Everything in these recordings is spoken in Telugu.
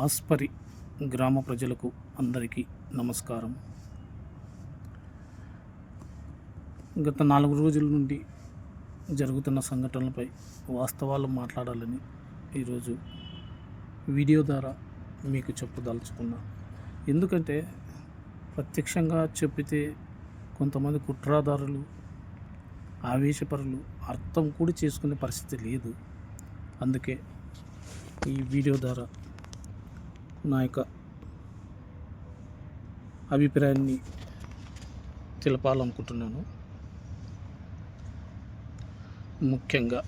ఆస్పరి గ్రామ ప్రజలకు అందరికీ నమస్కారం. గత నాలుగు రోజుల నుండి జరుగుతున్న సంఘటనలపై వాస్తవాలు మాట్లాడాలని ఈరోజు వీడియో ద్వారా మీకు చెప్పదలుచుకున్నా. ఎందుకంటే ప్రత్యక్షంగా చెప్పితే కొంతమంది కుట్రాదారులు ఆవేశపరులు అర్థం కూడా చేసుకునే పరిస్థితి లేదు. అందుకే ఈ వీడియో ద్వారా నా యొక్క అభిప్రాయాన్ని తెలపాలనుకుంటున్నాను. ముఖ్యంగా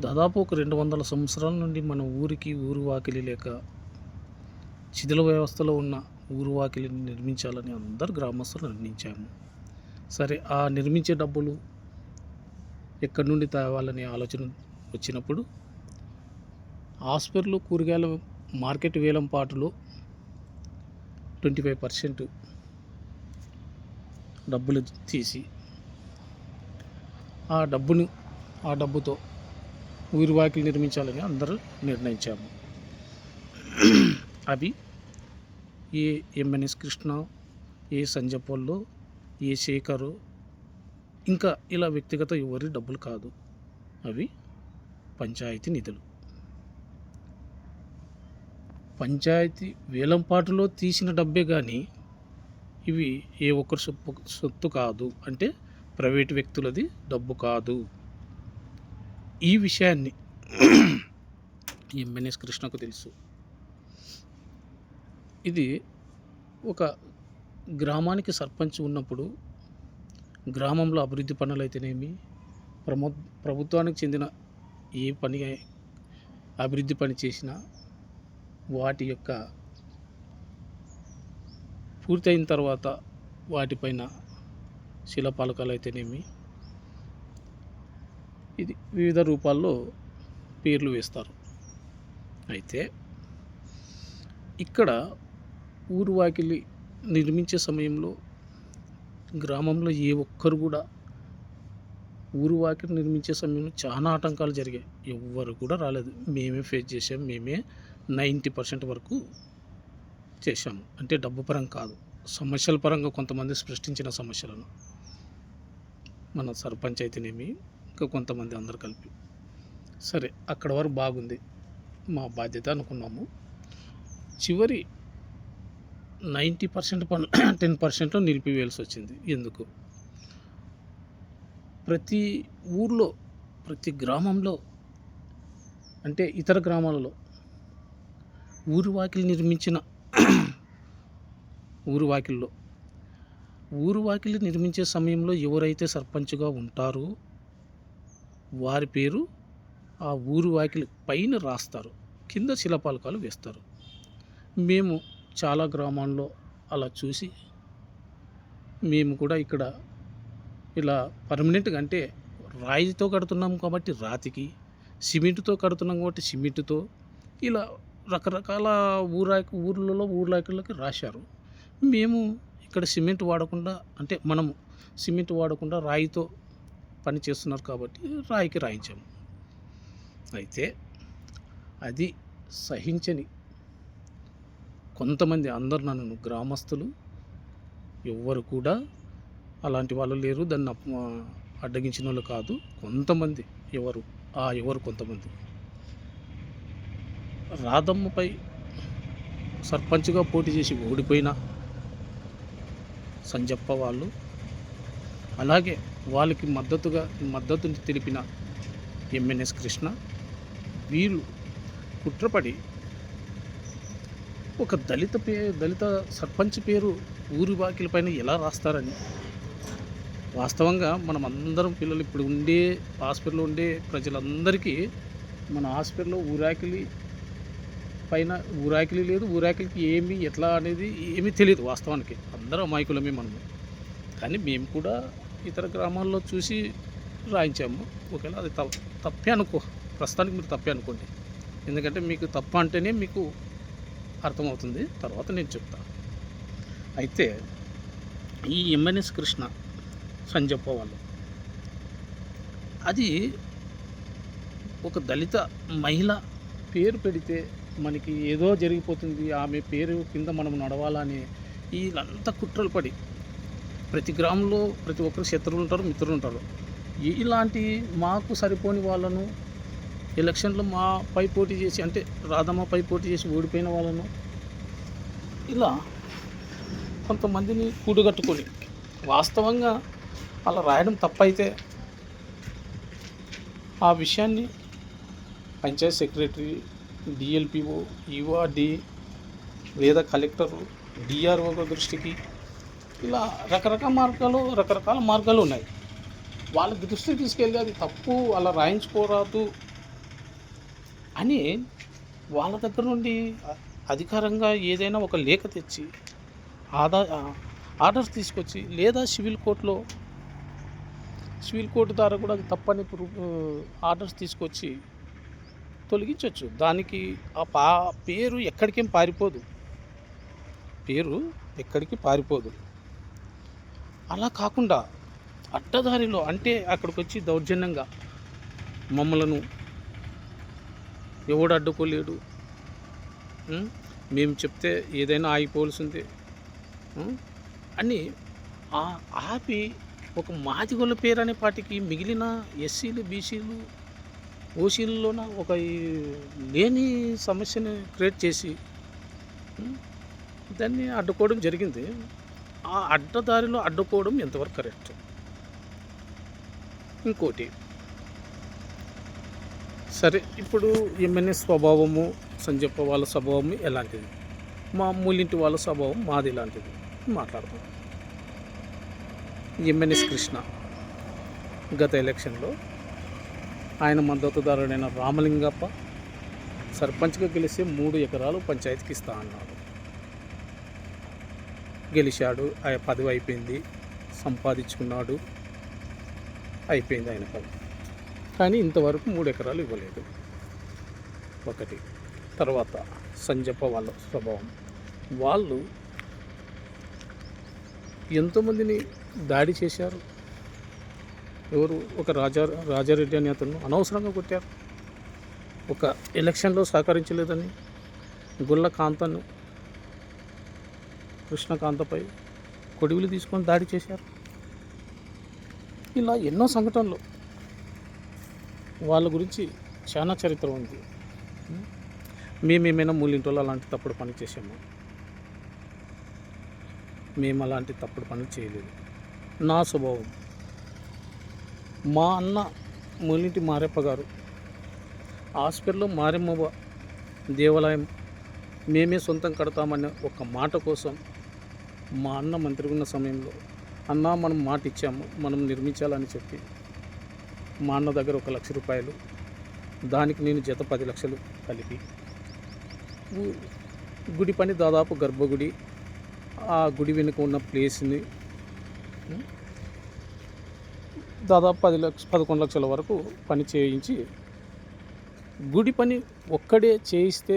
దాదాపు ఒక రెండు వందల సంవత్సరాల నుండి మన ఊరికి ఊరు వాకిలి లేక శిథిల వ్యవస్థలో ఉన్న ఊరు వాకిలిని నిర్మించాలని అందరు గ్రామస్తులు నిర్ణయించాము. సరే ఆ నిర్మించే డబ్బులు ఎక్కడి నుండి తేవాలనే ఆలోచన వచ్చినప్పుడు హాస్పిటల్ కూరగాయల మార్కెట్ వేలం పాటులో ట్వంటీ ఫైవ్ పర్సెంట్ డబ్బులు తీసి ఆ డబ్బును ఆ డబ్బుతో ఊరివాకిలు నిర్మించాలని అందరూ నిర్ణయించాము. అవి ఏ ఎంఎన్ఎస్ కృష్ణ ఏ సంజపోల్లో ఏ శేఖరు ఇంకా ఇలా వ్యక్తిగత ఎవరి డబ్బులు కాదు. అవి పంచాయతీ నిధులు. పంచాయతీ వేలంపాటులో తీసిన డబ్బే కానీ ఇవి ఏ ఒక్కరి సొప్పు సొత్తు కాదు. అంటే ప్రైవేట్ వ్యక్తులది డబ్బు కాదు. ఈ విషయాన్ని ఎంఎన్ఎస్ కృష్ణకు తెలుసు. ఇది ఒక గ్రామానికి సర్పంచ్ ఉన్నప్పుడు గ్రామంలో అభివృద్ధి పనులు అయితేనేమి ప్రమో ప్రభుత్వానికి చెందిన ఏ పని అభివృద్ధి పని చేసినా వాటి యొక్క పూర్తయిన తర్వాత వాటిపైన శిలాపాలకాలు అయితేనేమి ఇది వివిధ రూపాల్లో పేర్లు వేస్తారు. అయితే ఇక్కడ ఊరు వాకిలి నిర్మించే సమయంలో గ్రామంలో ఏ ఒక్కరు కూడా ఊరు వాకిలి నిర్మించే సమయంలో చాలా ఆటంకాలు జరిగాయి. ఎవ్వరు కూడా రాలేదు. మేమే ఫేస్ చేసాం మేమే నైంటీ పర్సెంట్ వరకు చేశాము. అంటే డబ్బు పరంగా కాదు. సమస్యల పరంగా కొంతమంది సృష్టించిన సమస్యలను మన సర్పంచ్ అయితేనేమి ఇంకా కొంతమంది అందరు కలిపి. సరే అక్కడ వరకు బాగుంది. మా బాధ్యత అనుకున్నాము. చివరి నైంటీ పర్సెంట్ పనులు టెన్ పర్సెంట్లో నిలిపివేయాల్సి వచ్చింది ఎందుకు? ప్రతి ఊర్లో ప్రతి గ్రామంలో అంటే ఇతర గ్రామాలలో ఊరు వాకిలి నిర్మించిన ఊరు వాకిల్లో ఊరు వాకిలి నిర్మించే సమయంలో ఎవరైతే సర్పంచ్గా ఉంటారో వారి పేరు ఆ ఊరు వాకిలి పైన రాస్తారు. కింద శిలపాలకాలు వేస్తారు. మేము చాలా గ్రామాల్లో అలా చూసి మేము కూడా ఇక్కడ ఇలా పర్మనెంట్గా అంటే రాయితో కడుతున్నాం కాబట్టి రాతికి సిమెంట్తో కడుతున్నాం కాబట్టి సిమెంట్తో ఇలా రకరకాల ఊరా ఊర్లలో ఊర్లాకులకి రాశారు. మేము ఇక్కడ సిమెంట్ వాడకుండా అంటే మనము సిమెంట్ వాడకుండా రాయితో పని చేస్తున్నారు కాబట్టి రాయికి రాయించాము అయితే అది సహించని కొంతమంది అందరు నన్ను గ్రామస్తులు. ఎవ్వరు కూడా అలాంటి వాళ్ళు లేరు. దాన్ని అప్- అడ్డగించిన వాళ్ళు కాదు. కొంతమంది ఎవరు? ఆ ఎవరు కొంతమంది? రాధమ్మపై సర్పంచ్గా పోటీ చేసి ఓడిపోయిన సంజప్ప వాళ్ళు అలాగే వాళ్ళకి మద్దతుగా మద్దతుని తెలిపిన ఎంఎన్ఎస్ కృష్ణ వీళ్ళు కుట్రపడి ఒక దళిత పే దళిత సర్పంచ్ పేరు ఊరి వాకిలపైన ఎలా రాస్తారని వాస్తవంగా మనం అందరం పిల్లలు ఇప్పుడు ఉండే హాస్పిటల్లో ఉండే ప్రజలందరికీ మన హాస్పిటల్లో ఊరాకిలి పైన ఊరాకిలి లేదు ఊరాకిలికి ఏమి ఎట్లా అనేది ఏమీ తెలియదు వాస్తవానికి. అందరూ అమాయకులమే మనము. కానీ మేము కూడా ఇతర గ్రామాల్లో చూసి రాయించాము. ఒకవేళ అది తప్పే అనుకో ప్రస్తుతానికి మీరు తప్పే అనుకోండి. ఎందుకంటే మీకు తప్ప అంటేనే మీకు అర్థమవుతుంది. తర్వాత నేను చెప్తా. అయితే ఈ ఎంఎన్ఎస్ కృష్ణ సంజప్ప వాళ్ళు అది ఒక దళిత మహిళ పేరు పెడితే మనకి ఏదో జరిగిపోతుంది ఆమె పేరు కింద మనం నడవాలని వీళ్ళంతా కుట్రలు పడి ప్రతి గ్రామంలో ప్రతి ఒక్కరు శత్రువులు ఉంటారు మిత్రులు ఉంటారు. ఇలాంటి మాకు సరిపోని వాళ్ళను ఎలక్షన్లో మా పై పోటీ చేసి అంటే రాధమ్మ పై పోటీ చేసి ఓడిపోయిన వాళ్ళను ఇలా కొంతమందిని కూడుగట్టుకొని వాస్తవంగా అలా రాయడం తప్పైతే ఆ విషయాన్ని పంచాయత్ సెక్రటరీ డిఎల్పిఓ ఈఓఆర్డి లేదా కలెక్టరు డిఆర్ఓ దృష్టికి ఇలా రకరకాల మార్గాలు రకరకాల మార్గాలు ఉన్నాయి. వాళ్ళ దృష్టికి తీసుకెళ్ళి అది తప్పు అలా రాయించుకోరాదు అని వాళ్ళ దగ్గర నుండి అధికారంగా ఏదైనా ఒక లేఖ తెచ్చి ఆదా ఆర్డర్స్ తీసుకొచ్చి లేదా సివిల్ కోర్టులో సివిల్ కోర్టు ద్వారా కూడా అది తప్పని ఆర్డర్స్ తీసుకొచ్చి తొలగించవచ్చు. దానికి ఆ పా పేరు ఎక్కడికేం పారిపోదు. పేరు ఎక్కడికి పారిపోదు. అలా కాకుండా అడ్డదారిలో అంటే అక్కడికి వచ్చి దౌర్జన్యంగా మమ్మలను ఎవడు అడ్డుకోలేడు. మేము చెప్తే ఏదైనా ఆగిపోవలసిందే. అని ఆ- ఆపి ఒక మాదిగొల్ల పేరు అనే పాటికి మిగిలిన ఎస్సీలు బీసీలు ఓసీలలోన ఒక లేని సమస్యని క్రియేట్ చేసి దాన్ని అడ్డుకోవడం జరిగింది. ఆ అడ్డదారిలో అడ్డుకోవడం ఎంతవరకు కరెక్ట్? ఇంకోటి సరే ఇప్పుడు ఎంఎన్ఎస్ స్వభావము సంజప్ప వాళ్ళ స్వభావము ఎలాంటిది? మా మూలింటి వాళ్ళ స్వభావం మాది ఇలాంటిది మాట్లాడతాం ఎంఎన్ఎస్ కృష్ణ గత ఎలక్షన్లో ఆయన మద్దతుదారుడైన రామలింగప్ప సర్పంచ్గా గెలిచి మూడు ఎకరాలు పంచాయతీకి ఇస్తా అన్నాడు. గెలిచాడు ఆయన పదవి అయిపోయింది సంపాదించుకున్నాడు అయిపోయింది ఆయన పని. కానీ ఇంతవరకు మూడు ఎకరాలు ఇవ్వలేదు. ఒకటి తర్వాత సంజప్ప వాళ్ళ స్వభావం. వాళ్ళు ఎంతోమందిని దాడి చేశారు. ఎవరు? ఒక రాజా రాజారెడ్డి అనే అతను అనవసరంగా కొట్టారు. ఒక ఎలక్షన్లో సహకరించలేదని గుళ్ళ కాంతను కృష్ణకాంతపై కొడివిలు తీసుకొని దాడి చేశారు. ఇలా ఎన్నో సంఘటనలు వాళ్ళ గురించి చాలా చరిత్ర ఉంది. మేమేమైనా మూలింటోళ్ళు అలాంటి తప్పుడు పని చేసాము మేము అలాంటి తప్పుడు పనులు చేయలేదు. నా స్వభావం మా అన్న మూలింటి మారెప్ప గారు. హాస్పిటల్లో మారెమ్మ దేవాలయం మేమే సొంతం కడతామనే ఒక మాట కోసం మా అన్న మంత్రి ఉన్న సమయంలో అన్న మనం మాట ఇచ్చాము మనం నిర్మించాలని చెప్పి. మా అన్న దగ్గర ఒక లక్ష రూపాయలు దానికి నేను జత పది లక్షలు కలిపి. గుడి పని దాదాపు గర్భగుడి ఆ గుడి వెనుక ఉన్న ప్లేస్ని దాదాపు పది లక్ష పదకొండు లక్షల వరకు పని చేయించి గుడి పని ఒక్కడే చేయిస్తే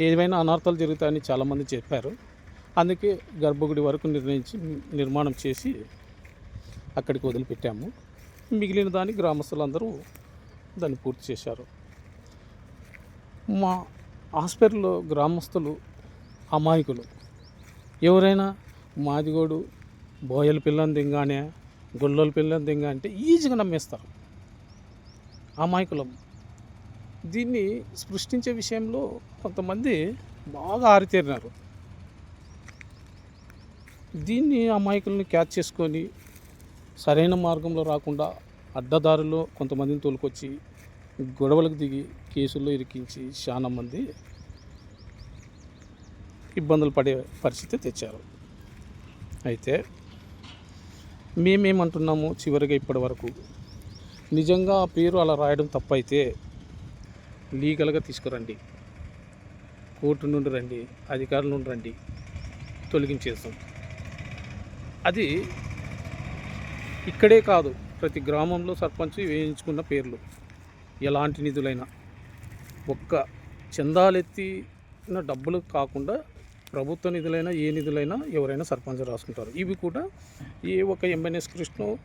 ఏమైనా అనర్థాలు జరుగుతాయని చాలామంది చెప్పారు. అందుకే గర్భగుడి వరకు నిర్ణయించి నిర్మాణం చేసి అక్కడికి వదిలిపెట్టాము. మిగిలిన దాన్ని గ్రామస్తులందరూ దాన్ని పూర్తి చేశారు. మా హాస్పిటల్లో గ్రామస్తులు అమాయకులు. ఎవరైనా మాదిగోడు బోయల పిల్లని దింగానే గొల్లోలు పిల్లలు దింగా అంటే ఈజీగా నమ్మేస్తారు. అమాయకులం దీన్ని సృష్టించే విషయంలో కొంతమంది బాగా ఆరితేరినారు. దీన్ని అమాయకుల్ని క్యాచ్ చేసుకొని సరైన మార్గంలో రాకుండా అడ్డదారిలో కొంతమందిని తోలుకొచ్చి గొడవలకు దిగి కేసుల్లో ఇరికించి చాలా మంది ఇబ్బందులు పడే పరిస్థితి తెచ్చారు. అయితే మేమేమంటున్నాము చివరిగా ఇప్పటి వరకు నిజంగా ఆ పేరు అలా రాయడం తప్పైతే లీగల్గా తీసుకురండి. కోర్టు నుండి రండి అధికారుల నుండి రండి తొలగించేస్తాం. అది ఇక్కడే కాదు ప్రతి గ్రామంలో సర్పంచ్ వేయించుకున్న పేర్లు. ఎలాంటి నిధులైనా ఒక్క చందాలెత్తిన డబ్బులు కాకుండా ప్రభుత్వ నిధులైనా ఏ నిధులైనా ఎవరైనా సర్పంచ్ రాసుకుంటారు. ఇవి కూడా ఏ ఒక ఎంఎన్ఎస్ కృష్ణ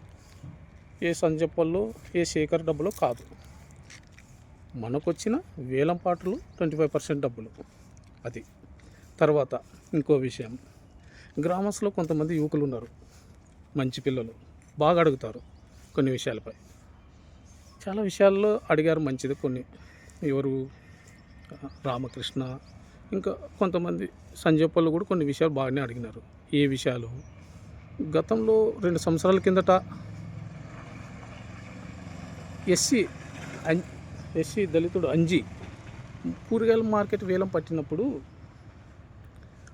ఏ సంజప్పల్లో ఏ శేఖర్ డబ్బులో కాదు. మనకొచ్చిన వేలం పాటలు ట్వంటీ ఫైవ్ పర్సెంట్ డబ్బులు. అది. తర్వాత ఇంకో విషయం. గ్రామస్లో కొంతమంది యువకులు ఉన్నారు మంచి పిల్లలు. బాగా అడుగుతారు కొన్ని విషయాలపై. చాలా విషయాల్లో అడిగారు మంచిది కొన్ని. ఎవరు? రామకృష్ణ ఇంకా కొంతమంది సంజయ్ పళ్ళు కూడా కొన్ని విషయాలు బాగానే అడిగినారు. ఏ విషయాలు? గతంలో రెండు సంవత్సరాల కిందట ఎస్సీ ఎస్సీ దళితుడు అంజీ కూరగాయల మార్కెట్ వేలం పట్టినప్పుడు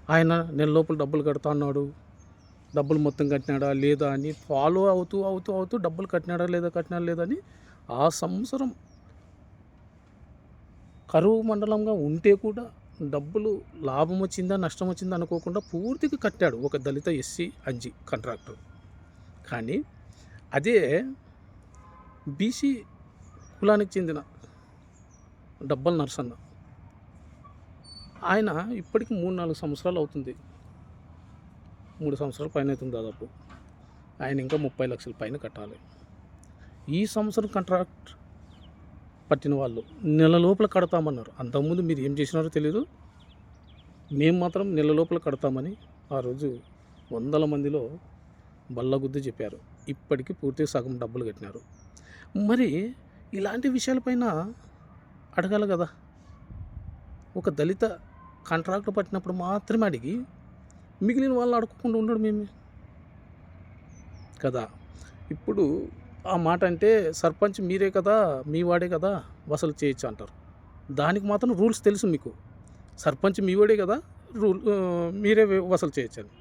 ఆయన నెల లోపల డబ్బులు కడతా అన్నాడు. డబ్బులు మొత్తం కట్టినాడా లేదా అని ఫాలో అవుతూ అవుతూ అవుతూ డబ్బులు కట్టినాడా లేదా కట్టినాడా లేదా అని ఆ సంవత్సరం కరువు మండలంగా ఉంటే కూడా డబ్బులు లాభం వచ్చిందా నష్టం వచ్చిందా అనుకోకుండా పూర్తిగా కట్టాడు ఒక దళిత ఎస్సీ అంజీ కాంట్రాక్టర్. కానీ అదే బీసీ కులానికి చెందిన డబ్బల్ నరసన్న. ఆయన ఇప్పటికి మూడు నాలుగు సంవత్సరాలు అవుతుంది. మూడు సంవత్సరాల పైన అవుతుంది దాదాపు. ఆయన ఇంకా ముప్పై లక్షల పైన కట్టాలి. ఈ సంవత్సరం కాంట్రాక్ట్ పట్టిన వాళ్ళు నెల లోపల కడతామన్నారు. అంతకుముందు మీరు ఏం చేసినారో తెలియదు మేము మాత్రం నెల లోపల కడతామని ఆ రోజు వందల మందిలో బల్లగుద్ది చెప్పారు. ఇప్పటికీ పూర్తిగా సగం డబ్బులు కట్టినారు. మరి ఇలాంటి విషయాలపైన అడగాలి కదా. ఒక దళిత కాంట్రాక్ట్ పట్టినప్పుడు మాత్రమే అడిగి మిగిలిన వాళ్ళు అడగకుండా ఉండడం మేము కదా. ఇప్పుడు ఆ మాట అంటే సర్పంచ్ మీరే కదా మీ వాడే కదా వసూలు చేయొచ్చు అంటారు. దానికి మాత్రం రూల్స్ తెలుసు మీకు. సర్పంచ్ మీ వాడే కదా రూల్ మీరే వసూలు చేయొచ్చు అని.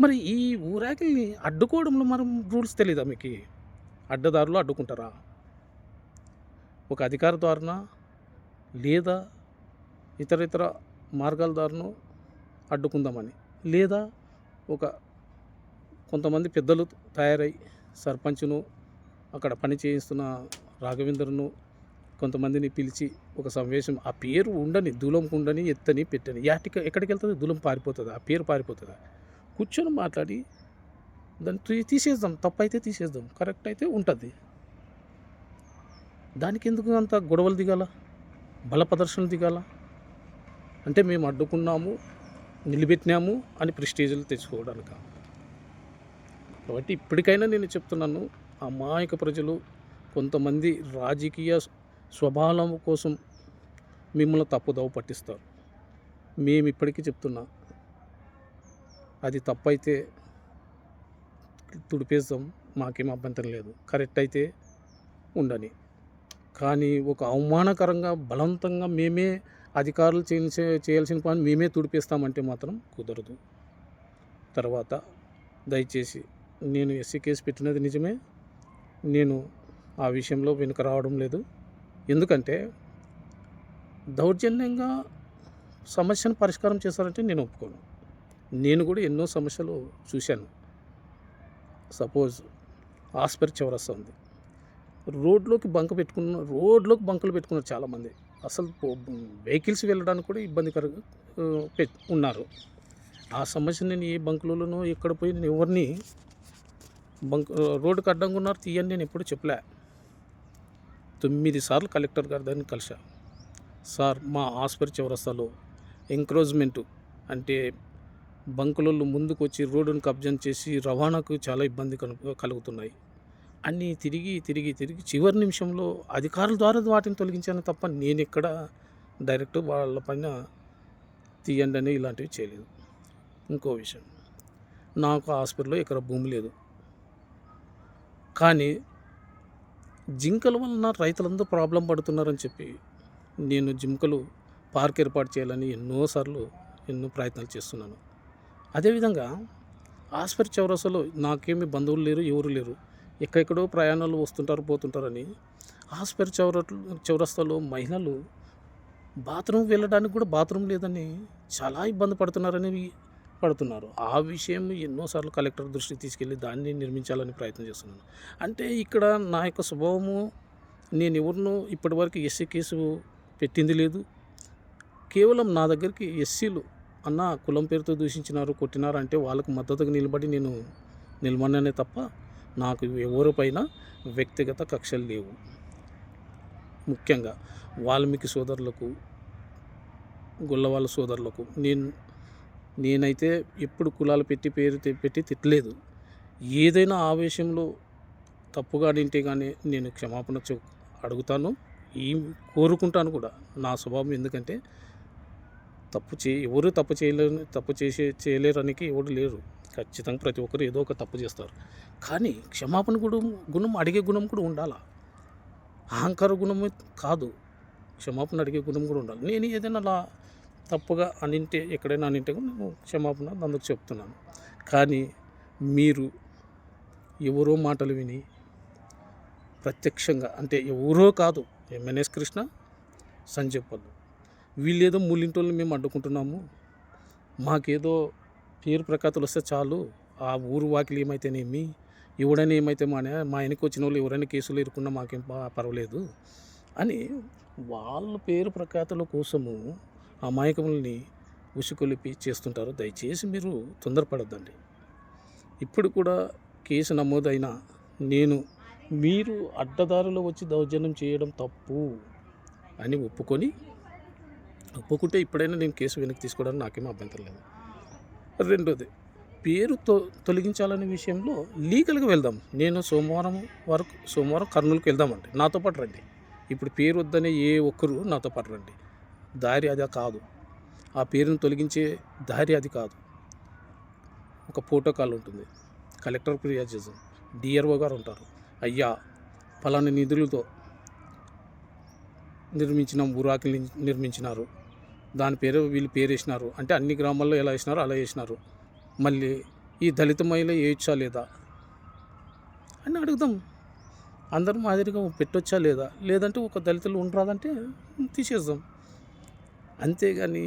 మరి ఈ ఊరాకిల్ని అడ్డుకోవడంలో మనం రూల్స్ తెలీదా మీకు? అడ్డదారులు అడ్డుకుంటారా? ఒక అధికార ద్వారాన లేదా ఇతర ఇతర మార్గాల ద్వారాను అడ్డుకుందామని. లేదా ఒక కొంతమంది పెద్దలు తయారై సర్పంచ్ను అక్కడ పని చేయిస్తున్న రాఘవేంద్రను కొంతమందిని పిలిచి ఒక సమావేశం ఆ పేరు ఉండని దూలంకు ఉండని ఎత్తని పెట్టని యాటిక ఎక్కడికి వెళ్తుంది? దూలం పారిపోతుంది? ఆ పేరు పారిపోతుంది? కూర్చొని మాట్లాడి దాన్ని తీసేద్దాం తప్పు అయితే తీసేద్దాం కరెక్ట్ అయితే ఉంటుంది. దానికి ఎందుకు అంత గొడవలు దిగాల? బల ప్రదర్శనలు దిగాల? అంటే మేము అడ్డుకున్నాము నిలబెట్టినాము అని ప్రెస్టేజ్లు తెచ్చుకోవడానికి? కాబట్టి ఇప్పటికైనా నేను చెప్తున్నాను అమాయక ప్రజలు కొంతమంది రాజకీయ స్వభావం కోసం మిమ్మల్ని తప్పుదోవ పట్టిస్తారు. మేము ఇప్పటికీ చెప్తున్నా అది తప్పైతే తుడిపేస్తాం మాకేం అభ్యంతరం లేదు. కరెక్ట్ అయితే ఉండని. కానీ ఒక అవమానకరంగా బలవంతంగా మేమే అధికారులు చేయించే చేయాల్సిన పని మేమే తుడిపేస్తామంటే మాత్రం కుదరదు. తర్వాత దయచేసి నేను ఎస్సీ కేసు పెట్టినది నిజమే నేను ఆ విషయంలో వెనుక రావడం లేదు. ఎందుకంటే దౌర్జన్యంగా సమస్యను పరిష్కారం చేశారంటే నేను ఒప్పుకోను. నేను కూడా ఎన్నో సమస్యలు చూశాను. సపోజ్ ఆస్పర్ చౌరస్తా ఉంది. రోడ్లోకి బంక పెట్టుకున్న రోడ్లోకి బంకులు పెట్టుకున్నారు చాలామంది అసలు వెహికల్స్ వెళ్ళడానికి కూడా ఇబ్బందికరంగా ఆ, ఉన్నారు. ఆ సమస్య నేను ఏ బంకులలోనో ఎక్కడ పోయి నేను ఎవరిని బంక్ రోడ్డుకి అడ్డంగా ఉన్నారు తీయని నేను ఎప్పుడు చెప్పలే. తొమ్మిది సార్లు కలెక్టర్ గారి దగ్గర కలిసా సార్ మా ఆసుపత్రి చివరస్తాలో ఎంక్రోజ్మెంట్ అంటే బంకులలో ముందుకు వచ్చి రోడ్డును కబ్జం చేసి రవాణాకు చాలా ఇబ్బంది కలుగుతున్నాయి. అన్నీ తిరిగి తిరిగి తిరిగి చివరి నిమిషంలో అధికారుల ద్వారా వాటిని తొలగించాను తప్ప నేను ఇక్కడ డైరెక్ట్ వాళ్ళ పైన తీయండి అని ఇలాంటివి చేయలేదు. ఇంకో విషయం నాకు హాస్పిటల్లో ఇక్కడ భూమి లేదు. కానీ జింకల వలన రైతులందరూ ప్రాబ్లం పడుతున్నారని చెప్పి నేను జింకలు పార్క్ ఏర్పాటు చేయాలని ఎన్నోసార్లు ఎన్నో ప్రయత్నాలు చేస్తున్నాను. అదేవిధంగా ఆస్పరి చౌరసలో నాకేమి బంధువులు లేరు ఎవరు లేరు. ఎక్కడెక్కడో ప్రయాణాలు వస్తుంటారు పోతుంటారని ఆస్పర్ చౌర చౌరస్తాలో మహిళలు బాత్రూమ్ వెళ్ళడానికి కూడా బాత్రూమ్ లేదని చాలా ఇబ్బంది పడుతున్నారని పడుతున్నారు. ఆ విషయం ఎన్నోసార్లు కలెక్టర్ దృష్టికి తీసుకెళ్ళి దాన్ని నిర్మించాలని ప్రయత్నం చేస్తున్నాను. అంటే ఇక్కడ నా యొక్క స్వభావము నేను ఎవరినో ఇప్పటివరకు ఎస్సీ కేసు పెట్టింది లేదు. కేవలం నా దగ్గరికి ఎస్సీలు అన్న కులం పేరుతో దూషించినారు కొట్టినారు అంటే వాళ్ళకు మద్దతుగా నిలబడి నేను నిలబడినే తప్ప నాకు ఎవరిపైన వ్యక్తిగత కక్షలు లేవు. ముఖ్యంగా వాల్మీకి సోదరులకు గొల్లవాళ్ళ సోదరులకు నేను నేనైతే ఎప్పుడు కులాలు పెట్టి పేరు పెట్టి తిట్టలేదు. ఏదైనా ఆవేశంలో తప్పుగా నింటే కానీ నేను క్షమాపణ చె అడుగుతాను. ఈ కోరుకుంటాను కూడా నా స్వభావం ఎందుకంటే తప్పు చే ఎవరు తప్పు చేయలేరు తప్పు చేసే చేయలేరనికి ఎవరు లేరు. ఖచ్చితంగా ప్రతి ఒక్కరు ఏదో ఒక తప్పు చేస్తారు. కానీ క్షమాపణ గుణం గుణం అడిగే గుణం కూడా ఉండాలా. అహంకార గుణం కాదు. క్షమాపణ అడిగే గుణం కూడా ఉండాలి. నేను ఏదైనా అలా తప్పుగా అనింటే ఎక్కడైనా అనింటే కూడా నేను క్షమాపణ అందుకు చెప్తున్నాను. కానీ మీరు ఎవరో మాటలు విని ప్రత్యక్షంగా అంటే ఎవరో కాదు ఎంఎన్ఎస్ కృష్ణ సంజయ్ పల్లు వీళ్ళేదో మూలింటోళ్ళని మేము అడ్డుకుంటున్నాము. మాకేదో పేరు ప్రఖ్యాతులు వస్తే చాలు. ఆ ఊరు వాకిలు ఏమైతేనేమి ఎవడైనా ఏమైతే మా మా వెనక వచ్చిన వాళ్ళు ఎవరైనా కేసులు ఇరుకున్నా మాకేం పర్వాలేదు అని వాళ్ళ పేరు ప్రఖ్యాతుల కోసము ఆ మాయకముల్ని ఉసుకొలిపి చేస్తుంటారు. దయచేసి మీరు తొందరపడద్దండి. ఇప్పుడు కూడా కేసు నమోదైన నేను మీరు అడ్డదారిలో వచ్చి దౌర్జన్యం చేయడం తప్పు అని ఒప్పుకొని ఒప్పుకుంటే ఇప్పుడైనా నేను కేసు వెనక్కి తీసుకోవడానికి నాకేం అభ్యంతరం లేదు. రెండోది పేరు తొ తొలగించాలనే విషయంలో లీగల్గా వెళ్దాం. నేను సోమవారం వరకు సోమవారం కర్నూలుకి వెళ్దామండి. నాతో పాటు రండి. ఇప్పుడు పేరు వద్దనే ఏ ఒక్కరు నాతో పాటు రండి. దారి అది కాదు. ఆ పేరును తొలగించే దారి అది కాదు. ఒక ప్రోటోకాల్ ఉంటుంది. కలెక్టర్ ఫిర్యాదు చేద్దాం డిఆర్ఓ గారు ఉంటారు. అయ్యా ఫలానా నిధులతో నిర్మించిన ఊరాకిని నిర్మించినారు. దాని పేరు వీళ్ళు పేరు వేసినారు అంటే అన్ని గ్రామాల్లో ఎలా వేసినారో అలా వేసినారు. మళ్ళీ ఈ దళిత మహిళ వేయొచ్చా లేదా? అని అడుగుదాం. అందరం మాదిరిగా పెట్టొచ్చా లేదా? లేదంటే ఒక దళితులు ఉండరాదంటే తీసేద్దాం. అంతేగాని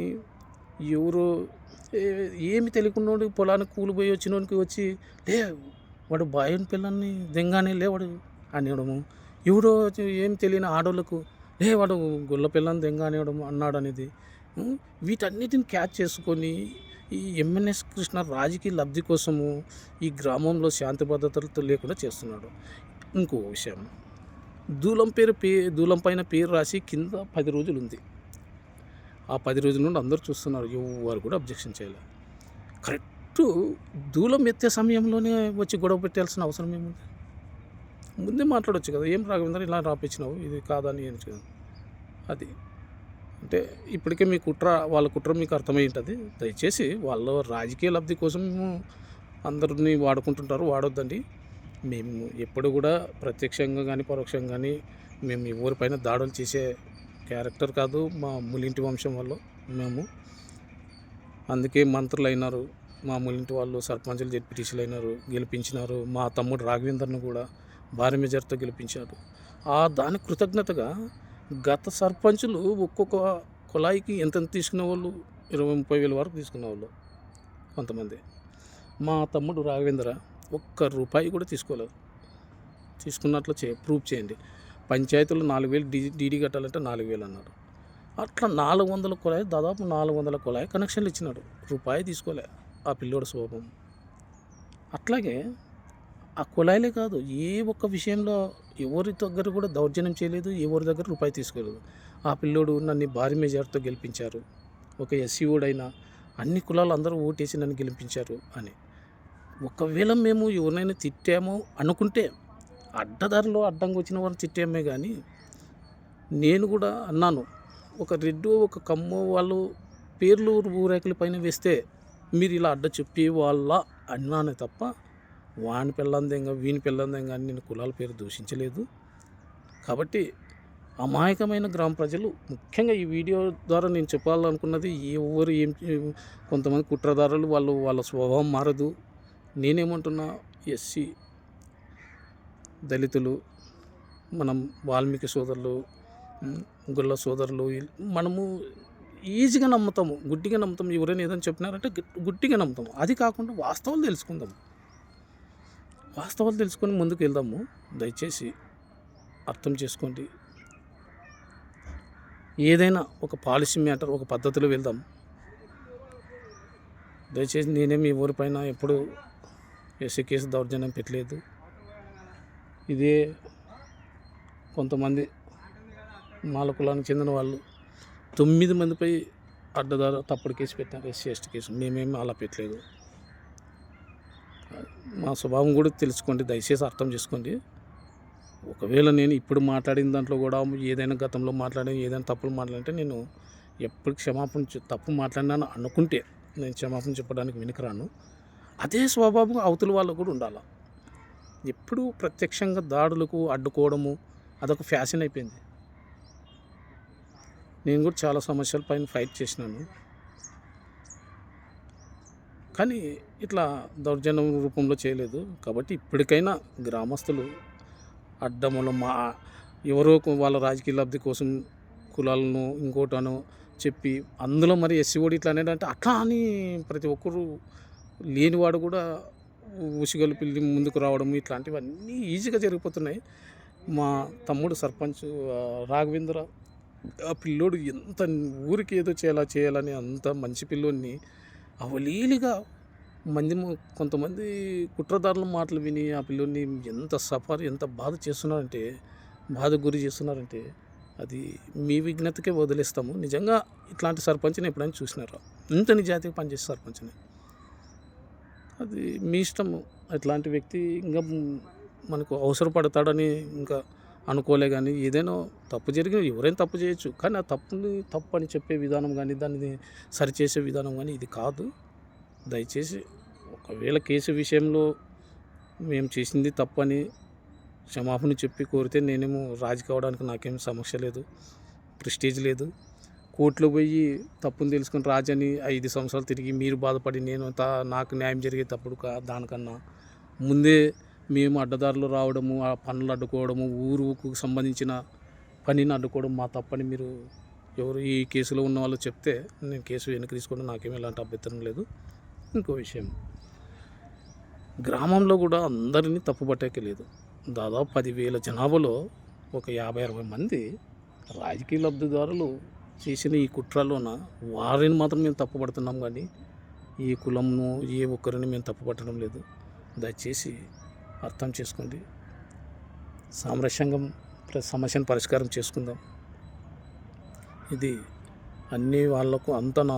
ఎవరో ఏమి తెలియకుండా పొలానికి కూలిపోయి వచ్చినోనికి వచ్చి లే వాడు బాయని పిల్లల్ని దెంగానే లేవాడు అనివ్వడము అనేయడము ఎవడో ఏం తెలియని ఆడోళ్ళకు లే వాడు గుల్ల పిల్లని దెంగ అనేయడం అన్నాడు అనేది వీటన్నిటిని క్యాచ్ చేసుకొని ఈ ఎంఎన్ఎస్ కృష్ణ రాజకీయ లబ్ధి కోసము ఈ గ్రామంలో శాంతి భద్రతలతో లేకుండా చేస్తున్నాడు. ఇంకో విషయం. దూలం పేరు పే దూలం పైన పేరు రాసి కింద పది రోజులు ఉంది ఆ పది రోజుల నుండి అందరూ చూస్తున్నారు ఎవరు కూడా అబ్జెక్షన్ చేయలేదు. కరెక్ట్ దూలం ఎత్తే సమయంలోనే వచ్చి గొడవ పెట్టాల్సిన అవసరం ఏముంది? ముందే మాట్లాడొచ్చు కదా ఏం రాఘవేంద్ర ఇలా రాపించినావు ఇది కాదని ఏం అది. అంటే ఇప్పటికే మీ కుట్ర వాళ్ళ కుట్ర మీకు అర్థమై ఉంటుంది. దయచేసి వాళ్ళ రాజకీయ లబ్ధి కోసం అందరినీ వాడుకుంటుంటారు వాడొద్దండి. మేము ఎప్పుడు కూడా ప్రత్యక్షంగా కానీ పరోక్షంగా కానీ మేము ఎవరిపైన దాడులు చేసే క్యారెక్టర్ కాదు మా ములింటి వంశం వాళ్ళు మేము. అందుకే మంత్రులు అయినారు మా ములింటి వాళ్ళు సర్పంచులు జెడ్పీటీసీలు అయినారు గెలిపించినారు. మా తమ్ముడు రాఘవేందర్ను కూడా భారీ మెజార్తో గెలిపించారు. ఆ దాని కృతజ్ఞతగా గత సర్పంచులు ఒక్కొక్క కుళాయికి ఎంత తీసుకునే వాళ్ళు? ఇరవై ముప్పై వేల వరకు తీసుకునే వాళ్ళు కొంతమంది. మా తమ్ముడు రాఘవేంద్ర ఒక్క రూపాయి కూడా తీసుకోలేదు. తీసుకున్నట్లు చే ప్రూఫ్ చేయండి. పంచాయతీలో నాలుగు వేలు డీ డీడీ కట్టాలంటే నాలుగు వేలు అన్నారు. అట్లా నాలుగు వందల కుళాయి దాదాపు నాలుగు వందల కుళాయి కనెక్షన్లు ఇచ్చినాడు. రూపాయి తీసుకోలే ఆ పిల్లోడు స్వభావం. అట్లాగే ఆ కుళాయిలే కాదు ఏ ఒక్క విషయంలో ఎవరి దగ్గర కూడా దౌర్జన్యం చేయలేదు ఎవరి దగ్గర రూపాయి తీసుకోలేదు. ఆ పిల్లోడు నన్ను భారీ మెజార్టీతో గెలిపించారు. ఒక ఎస్సీఓడైనా అన్ని కులాలు అందరూ ఓటేసి నన్ను గెలిపించారు అని. ఒకవేళ మేము ఎవరినైనా తిట్టామో అనుకుంటే అడ్డదారిలో అడ్డంగా వచ్చిన వారు చిట్టేమే కానీ నేను కూడా అన్నాను ఒక రెడ్డు ఒక కమ్ము వాళ్ళు పేర్లు ఊరేకుల పైన వేస్తే మీరు ఇలా అడ్డ చెప్పి వాళ్ళ అన్నానే తప్ప వాని పిల్లందేగా వీని పిల్లందేగా అని నేను కులాల పేరు దూషించలేదు. కాబట్టి అమాయకమైన గ్రామ ప్రజలు ముఖ్యంగా ఈ వీడియో ద్వారా నేను చెప్పాలనుకున్నది ఎవరు ఏం కొంతమంది కుట్రదారులు వాళ్ళు వాళ్ళ స్వభావం మారదు. నేనేమంటున్నా ఎస్సీ దళితులు మనం వాల్మీకి సోదరులు గుళ్ళ సోదరులు మనము ఈజీగా నమ్ముతాము గుడ్డిగా నమ్ముతాము. ఎవరైనా ఏదైనా చెప్పినారంటే గుడ్డిగా నమ్ముతాము. అది కాకుండా వాస్తవాలు తెలుసుకుందాము. వాస్తవాలు తెలుసుకొని ముందుకు వెళ్దాము. దయచేసి అర్థం చేసుకోండి. ఏదైనా ఒక పాలసీ మ్యాటర్ ఒక పద్ధతిలో వెళ్దాం. దయచేసి నేనేమి ఎవరిపైన ఎప్పుడు ఎస్సీ కేసు దౌర్జన్యం పెట్టలేదు. ఇదే కొంతమంది మాల కులానికి చెందిన వాళ్ళు తొమ్మిది మందిపై అడ్డదారు తప్పుడు కేసు పెట్టారు ఎస్సీ ఎస్టీ కేసు మేమేమి అలా పెట్టలేదు. మా స్వభావం కూడా తెలుసుకోండి దయచేసి అర్థం చేసుకోండి. ఒకవేళ నేను ఇప్పుడు మాట్లాడిన దాంట్లో కూడా ఏదైనా గతంలో మాట్లాడిన ఏదైనా తప్పులు మాట్లాడితే నేను ఎప్పుడు క్షమాపణ తప్పు మాట్లాడినాను అనుకుంటే నేను క్షమాపణ చెప్పడానికి వెనుకరాను అదే స్వభావం అవతల వాళ్ళకు కూడా ఉండాలి? ఎప్పుడు ప్రత్యక్షంగా దాడులకు అడ్డుకోవడము అదొక ఫ్యాషన్ అయిపోయింది. నేను కూడా చాలా సమస్యల పైన ఫైట్ చేసినాను. కానీ ఇట్లా దౌర్జన్యం రూపంలో చేయలేదు. కాబట్టి ఇప్పటికైనా గ్రామస్తులు అడ్డములు మా ఎవరో వాళ్ళ రాజకీయ లబ్ధి కోసం కులాలను ఇంకోటను చెప్పి అందులో మరి ఎస్సీ ఓడి ఇట్లా అనేది అంటే అట్లా అని ప్రతి ఒక్కరు లేనివాడు కూడా ఉసిగలు పిల్లి ముందుకు రావడం ఇట్లాంటివన్నీ ఈజీగా జరిగిపోతున్నాయి. మా తమ్ముడు సర్పంచ్ రాఘవేంద్ర ఆ పిల్లోడు ఎంత ఊరికి ఏదో చేయాలా చేయాలని అంత మంచి పిల్లోడిని అవలీలిగా మంది కొంతమంది కుట్రదారుల మాటలు విని ఆ పిల్లోడిని ఎంత సఫర్ ఎంత బాధ చేస్తున్నారంటే బాధ గురి చేస్తున్నారంటే అది మీ విజ్ఞతకే వదిలేస్తాము. నిజంగా ఇట్లాంటి సర్పంచ్ని ఎప్పుడైనా చూసినారా? ఇంత నిజాయితీగా పనిచేసే సర్పంచ్ని. అది మీ ఇష్టము. అట్లాంటి వ్యక్తి ఇంకా మనకు అవసరపడతాడని ఇంకా అనుకోలే కానీ ఏదైనా తప్పు జరిగిన ఎవరైనా తప్పు చేయొచ్చు. కానీ ఆ తప్పుని తప్పు అని చెప్పే విధానం కానీ దాన్ని సరిచేసే విధానం కానీ ఇది కాదు. దయచేసి ఒకవేళ కేసు విషయంలో మేము చేసింది తప్పని క్షమాపణ చెప్పి కోరితే నేనేమో రాజు కావడానికి నాకేం సమస్య లేదు. ప్రెస్టేజ్ లేదు. కోర్టులో పోయి తప్పుని తెలుసుకుని రాజని ఐదు సంవత్సరాలు తిరిగి మీరు బాధపడి నేను తా నాకు న్యాయం జరిగేటప్పుడు కా దానికన్నా ముందే మేము అడ్డదారులు రావడము ఆ పనులు అడ్డుకోవడము ఊరుకు సంబంధించిన పనిని అడ్డుకోవడం మా తప్పని మీరు ఎవరు ఈ కేసులో ఉన్న వాళ్ళు చెప్తే నేను కేసు వెనక్కి తీసుకోవడం నాకేం ఎలాంటి అభ్యంతరం లేదు. ఇంకో విషయం. గ్రామంలో కూడా అందరినీ తప్పుపట్టేకే లేదు. దాదాపు పదివేల జనాభాలో ఒక యాభై అరవై మంది రాజకీయ లబ్ధిదారులు చేసిన ఈ కుట్రలోన వారిని మాత్రం మేము తప్పుపడుతున్నాం కానీ ఈ కులంను ఏ ఒక్కరిని మేము తప్పుపట్టడం లేదు. దయచేసి అర్థం చేసుకోండి. సామరస్యంగా సమస్యను పరిష్కారం చేసుకుందాం. ఇది అన్ని వాళ్ళకు అంత నా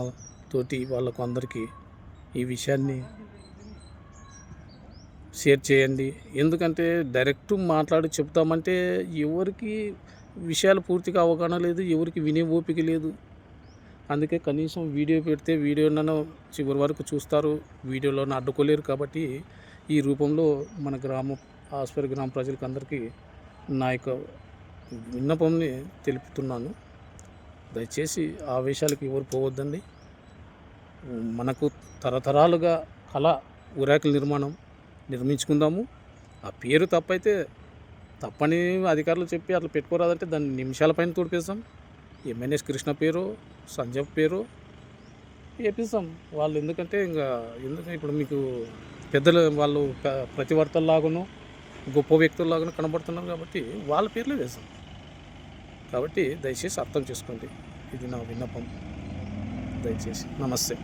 తోటి వాళ్ళకు అందరికీ ఈ విషయాన్ని షేర్ చేయండి. ఎందుకంటే డైరెక్ట్ మాట్లాడి చెప్తామంటే ఎవరికి విషయాలు పూర్తిగా అవగాహన లేదు ఎవరికి వినే ఓపిక లేదు. అందుకే కనీసం వీడియో పెడితే వీడియోనైనా చివరి వరకు చూస్తారు వీడియోలో అడ్డుకోలేరు కాబట్టి ఈ రూపంలో మన గ్రామ ఆస్పర్ గ్రామ ప్రజలకు అందరికీ నా యొక్క విన్నపంని తెలుపుతున్నాను. దయచేసి ఆ విషయాలకు ఎవరు పోవద్దండి. మనకు తరతరాలుగా కళ ఉరాకుల నిర్మాణం నిర్మించుకుందాము. ఆ పేరు తప్పైతే తప్పని అధికారులు చెప్పి అట్లా పెట్టుకోరాదంటే దాన్ని నిమిషాల పైన తోడిపేస్తాం. ఎంఎన్ఎస్ కృష్ణ పేరు సంజయ్ పేరు వేపిస్తాం. వాళ్ళు ఎందుకంటే ఇంకా ఎందుకంటే ఇప్పుడు మీకు పెద్దలు వాళ్ళు ప- ప్రతివర్తల్లాగాను గొప్ప వ్యక్తుల్లాగాను కనబడుతున్నారు కాబట్టి వాళ్ళ పేర్లు వేస్తాం. కాబట్టి దయచేసి అర్థం చేసుకోండి. ఇది నా విన్నపం. దయచేసి నమస్తే.